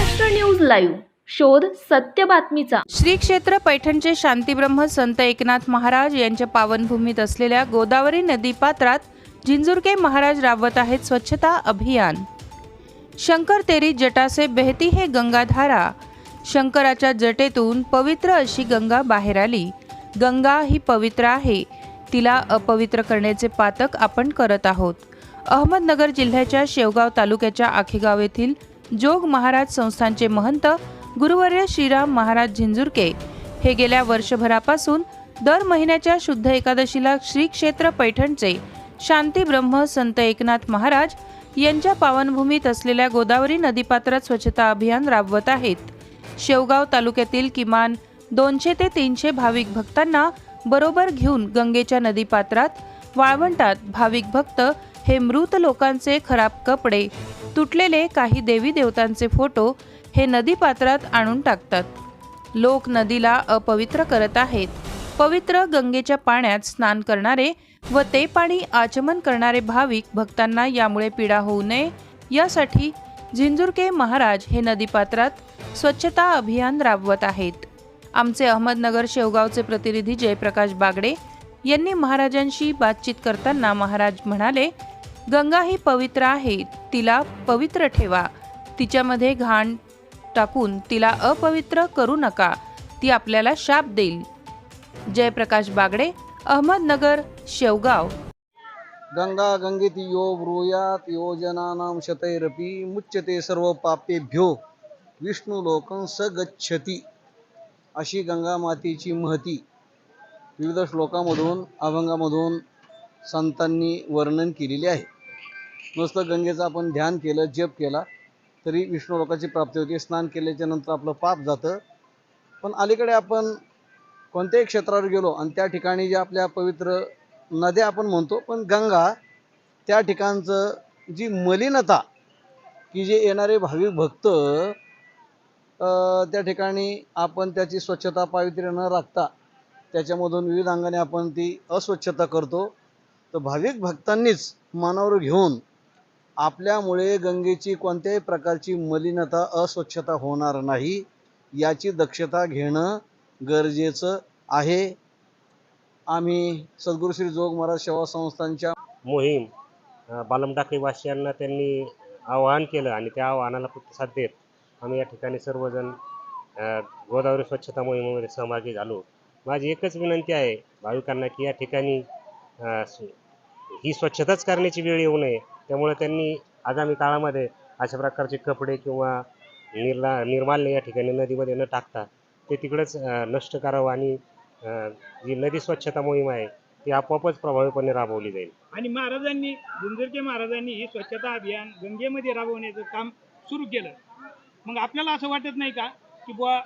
Maharashtra news live. शोध सत्य बातमीचा. श्री क्षेत्र पैठणचे शांतीब्रह्म संत एकनाथ महाराज यांच्या पावनभूमीत असलेल्या गोदावरी नदी पात्रात झिंजुरके महाराज राबवत आहेत स्वच्छता अभियान. शंकर तेरी जटासे बेहती हे गंगाधारा शंकराच्या जटेतून पवित्र अशी गंगा बाहेर आली. गंगा ही पवित्र आहे. तिला अपवित्र करण्याचे पातक आपण करत आहोत. अहमदनगर जिल्ह्याच्या शेवगाव तालुक्याच्या आखेगाव येथील जोग महाराज संस्थानचे महंत गुरुवर्य श्रीराम महाराज झिंजुरके हे गेल्या वर्षभरापासून दर महिन्याच्या शुद्ध एकादशीला श्री क्षेत्र पैठणचे शांती ब्रह्म संत एकनाथ महाराज यांच्या पावनभूमीत असलेल्या गोदावरी नदीपात्रात स्वच्छता अभियान राबवत आहेत. शेवगाव तालुक्यातील किमान दोनशे ते तीनशे भाविक भक्तांना बरोबर घेऊन गंगेच्या नदीपात्रात वाळवंटात भाविक भक्त हे मृत लोकांचे खराब कपडे तुटलेले काही देवी देवतांचे फोटो हे नदीपात्रात आणून टाकतात. लोक नदीला अपवित्र करत आहेत. पवित्र गंगेच्या पाण्यात स्नान करणारे व ते पाणी आचमन करणारे भाविक भक्तांना यामुळे पीडा होऊ नये. यासाठी झिंजुरके महाराज हे नदीपात्रात स्वच्छता अभियान राबवत आहेत. आमचे अहमदनगर शेवगावचे प्रतिनिधी जयप्रकाश बागडे यांनी महाराजांशी बातचीत करताना महाराज म्हणाले गंगा ही पवित्र आहे. तिला पवित्र ठेवा. तिच्यामध्ये घाण टाकून तिला अपवित्र करू नका. ती आपल्याला शाप देईल. जयप्रकाश बागडे अहमदनगर शेवगाव. गंगा गंगेत यो ब्रूयात योजनानां शतैरपि मुच्यते सर्व पापेभ्यो. विष्णुलोकं स गच्छती अशी गंगा मातेची महती. विविध श्लोकामधून अभंगामधून संतांनी वर्णन केलेले आहे. नुसतं गंगेचं आपण ध्यान केलं जप केला तरी विष्णू लोकाची प्राप्ती होते. स्नान केल्याच्यानंतर आपलं पाप जातं. पण अलीकडे आपण कोणत्याही क्षेत्रावर गेलो आणि त्या ठिकाणी जे आपल्या पवित्र नद्या आपण म्हणतो पण गंगा त्या ठिकाणचं जी मलिनता की जे येणारे भाविक भक्त त्या ठिकाणी आपण त्याची स्वच्छता पावित्र्य न राखता त्याच्यामधून विविध अंगाने आपण ती अस्वच्छता करतो. तर भाविक भक्तांनीच मनावर घेऊन आपल्यामुळे गंगेची कोणत्याही प्रकारची मलिनता अस्वच्छता होणार नाही याची दक्षता घेणं गरजेचं आहे. आम्ही सद्गुरू श्री जोग महाराज सेवा संस्थांच्या मोहीम बालमटाकळीवासियांना त्यांनी आवाहन केलं आणि त्या आव्हानाला प्रतिसाद देत आम्ही या ठिकाणी सर्वजण गोदावरी स्वच्छता मोहिमेमध्ये सहभागी झालो. माझी एकच विनंती आहे भाविकांना की या ठिकाणी ही स्वच्छताच करण्याची वेळ येऊ नये. त्यामुळे त्यांनी आगामी काळामध्ये अशा प्रकारचे कपडे किंवा निर्ला निर्माल्य या ठिकाणी नदीमध्ये न टाकता ते तिकडंच नष्ट करावं आणि जी नदी स्वच्छता मोहीम आहे ती आपोआपच प्रभावीपणे राबवली जाईल. आणि महाराजांनी झुंजरके महाराजांनी हे स्वच्छता अभियान गंगेमध्ये राबवण्याचं काम सुरू केलं. मग आपल्याला असं वाटत नाही का की बुवा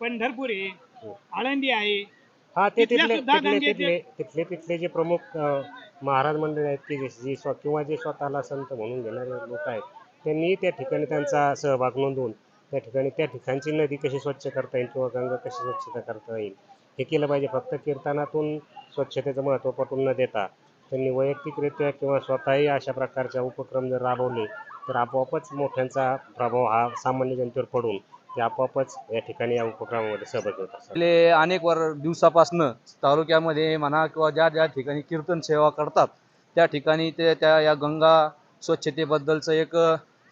पंढरपूर आहे आळंदी आहे हा ते तिथले तिथले तिथले जे प्रमुख महाराज मंडळी आहेत की जी स्व किंवा जे स्वतःला संत म्हणून घेणारे लोक आहेत त्यांनी त्या ठिकाणी त्यांचा सहभाग नोंदवून त्या ठिकाणी त्या ठिकाणची नदी कशी स्वच्छ करता येईल किंवा गंगा कशी स्वच्छता करता येईल हे केलं पाहिजे. फक्त कीर्तनातून स्वच्छतेचं महत्त्व पटवून न देता त्यांनी वैयक्तिकरित्या किंवा स्वतःही अशा प्रकारच्या उपक्रम जर राबवले तर आपोआपच मोठ्यांचा प्रभाव हा सामान्य जनतेवर पडून हे आपोआपच या ठिकाणी या उपक्रमामध्ये सहभागी होत असतात. गेले अनेक वर दिवसापासनं तालुक्यामध्ये म्हणा किंवा ज्या ज्या ठिकाणी कीर्तन सेवा करतात त्या ठिकाणी ते त्या या गंगा स्वच्छतेबद्दलचं एक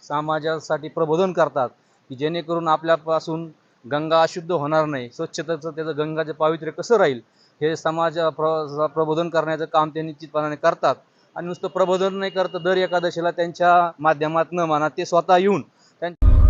समाजासाठी प्रबोधन करतात की जेणेकरून आपल्यापासून गंगा अशुद्ध होणार नाही स्वच्छतेचं त्याचं गंगाचं पावित्र्य कसं राहील हे समाज प्र प्रबोधन करण्याचं काम ते निश्चितपणाने करतात. आणि नुसतं प्रबोधन नाही करत दर एकादशीला त्यांच्या माध्यमातून म्हणा ते स्वतः येऊन